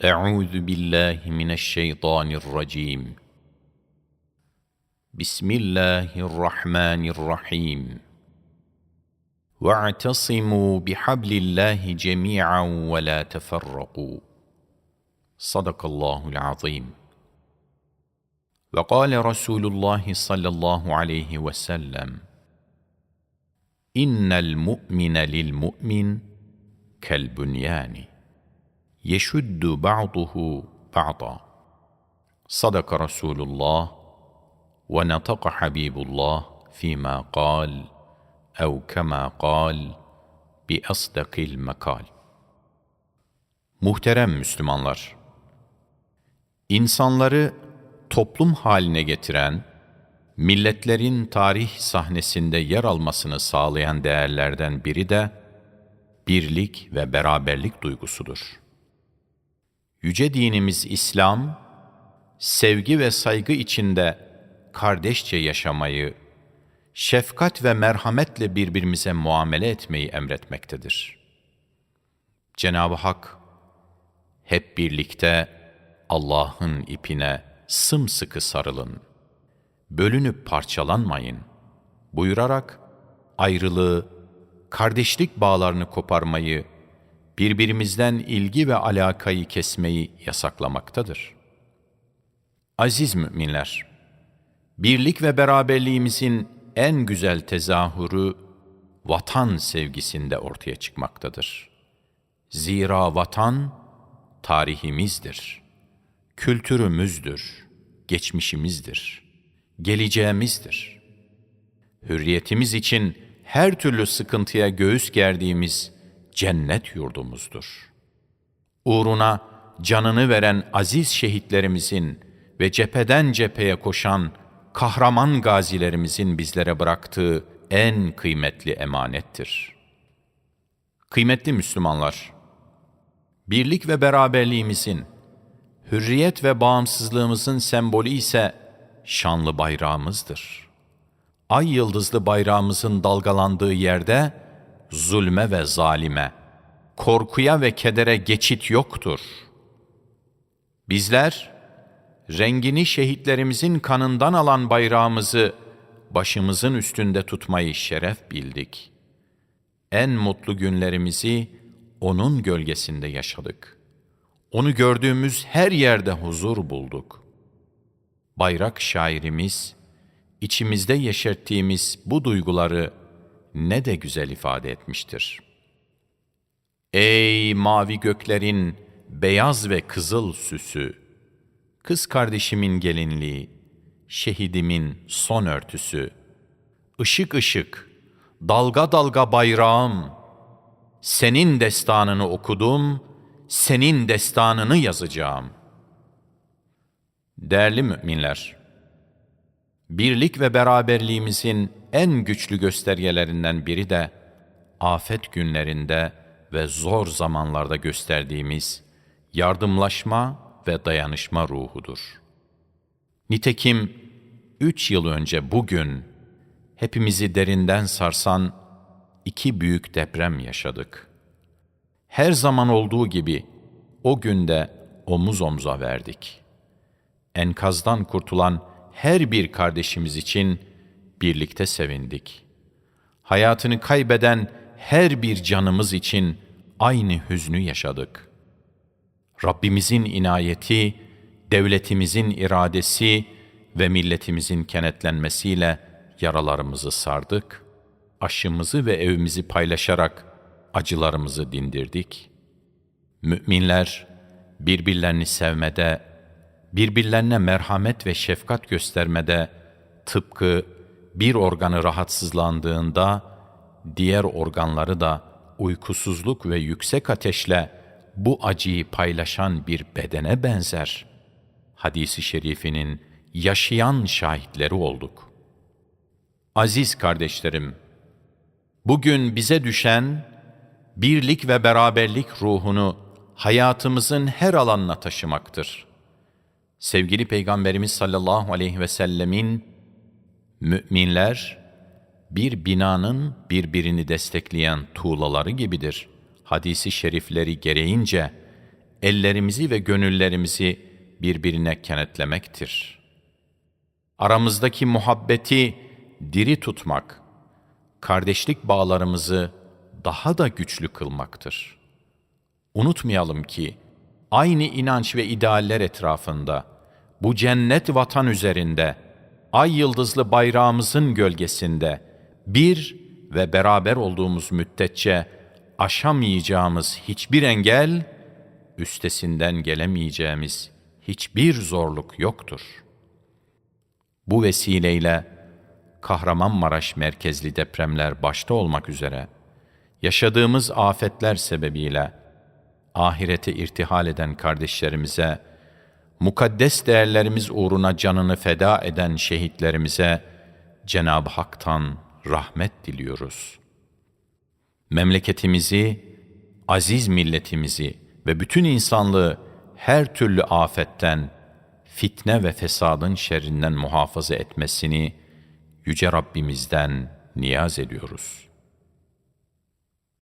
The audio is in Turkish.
أعوذ بالله من الشيطان الرجيم. بسم الله الرحمن الرحيم. واعتصموا بحبل الله جميعا ولا تفرقوا. صدق الله العظيم. وقال رسول الله صلى الله عليه وسلم إن المؤمن للمؤمن كالبنيان. يشد بعضه بعضا صدق رسول الله ونطق حبيب الله فيما قال او كما قال باصدق المقال Muhterem Müslümanlar, insanları toplum haline getiren, milletlerin tarih sahnesinde yer almasını sağlayan değerlerden biri de birlik ve beraberlik duygusudur. Yüce dinimiz İslam, sevgi ve saygı içinde kardeşçe yaşamayı, şefkat ve merhametle birbirimize muamele etmeyi emretmektedir. Cenab-ı Hak, hep birlikte Allah'ın ipine sımsıkı sarılın, bölünüp parçalanmayın buyurarak ayrılığı, kardeşlik bağlarını koparmayı, birbirimizden ilgi ve alakayı kesmeyi yasaklamaktadır. Aziz müminler, birlik ve beraberliğimizin en güzel tezahürü vatan sevgisinde ortaya çıkmaktadır. Zira vatan tarihimizdir, kültürümüzdür, geçmişimizdir, geleceğimizdir. Hürriyetimiz için her türlü sıkıntıya göğüs gerdiğimiz cennet yurdumuzdur. Uğruna canını veren aziz şehitlerimizin ve cepheden cepheye koşan kahraman gazilerimizin bizlere bıraktığı en kıymetli emanettir. Kıymetli Müslümanlar, birlik ve beraberliğimizin, hürriyet ve bağımsızlığımızın sembolü ise şanlı bayrağımızdır. Ay yıldızlı bayrağımızın dalgalandığı yerde, zulme ve zalime, korkuya ve kedere geçit yoktur. Bizler, rengini şehitlerimizin kanından alan bayrağımızı başımızın üstünde tutmayı şeref bildik. En mutlu günlerimizi onun gölgesinde yaşadık. Onu gördüğümüz her yerde huzur bulduk. Bayrak şairimiz, içimizde yeşerttiğimiz bu duyguları ne de güzel ifade etmiştir. Ey mavi göklerin beyaz ve kızıl süsü, kız kardeşimin gelinliği, şehidimin son örtüsü, ışık ışık, dalga dalga bayrağım, senin destanını okudum, senin destanını yazacağım. Değerli müminler, birlik ve beraberliğimizin en güçlü göstergelerinden biri de afet günlerinde ve zor zamanlarda gösterdiğimiz yardımlaşma ve dayanışma ruhudur. Nitekim üç yıl önce bugün hepimizi derinden sarsan iki büyük deprem yaşadık. Her zaman olduğu gibi o günde omuz omuza verdik. Enkazdan kurtulan her bir kardeşimiz için birlikte sevindik. Hayatını kaybeden her bir canımız için aynı hüznü yaşadık. Rabbimizin inayeti, devletimizin iradesi ve milletimizin kenetlenmesiyle yaralarımızı sardık, aşımızı ve evimizi paylaşarak acılarımızı dindirdik. Müminler birbirlerini sevmede, birbirlerine merhamet ve şefkat göstermede tıpkı bir organı rahatsızlandığında diğer organları da uykusuzluk ve yüksek ateşle bu acıyı paylaşan bir bedene benzer. Hadisi şerifinin yaşayan şahitleri olduk. Aziz kardeşlerim, bugün bize düşen birlik ve beraberlik ruhunu hayatımızın her alanına taşımaktır. Sevgili Peygamberimiz sallallahu aleyhi ve sellemin müminler bir binanın birbirini destekleyen tuğlaları gibidir. Hadisi şerifleri gereğince ellerimizi ve gönüllerimizi birbirine kenetlemektir. Aramızdaki muhabbeti diri tutmak, kardeşlik bağlarımızı daha da güçlü kılmaktır. Unutmayalım ki aynı inanç ve idealler etrafında bu cennet vatan üzerinde ay yıldızlı bayrağımızın gölgesinde bir ve beraber olduğumuz müddetçe aşamayacağımız hiçbir engel, üstesinden gelemeyeceğimiz hiçbir zorluk yoktur. Bu vesileyle Kahramanmaraş merkezli depremler başta olmak üzere yaşadığımız afetler sebebiyle ahirete irtihal eden kardeşlerimize, mukaddes değerlerimiz uğruna canını feda eden şehitlerimize Cenab-ı Hak'tan rahmet diliyoruz. Memleketimizi, aziz milletimizi ve bütün insanlığı her türlü afetten, fitne ve fesadın şerrinden muhafaza etmesini Yüce Rabbimizden niyaz ediyoruz.''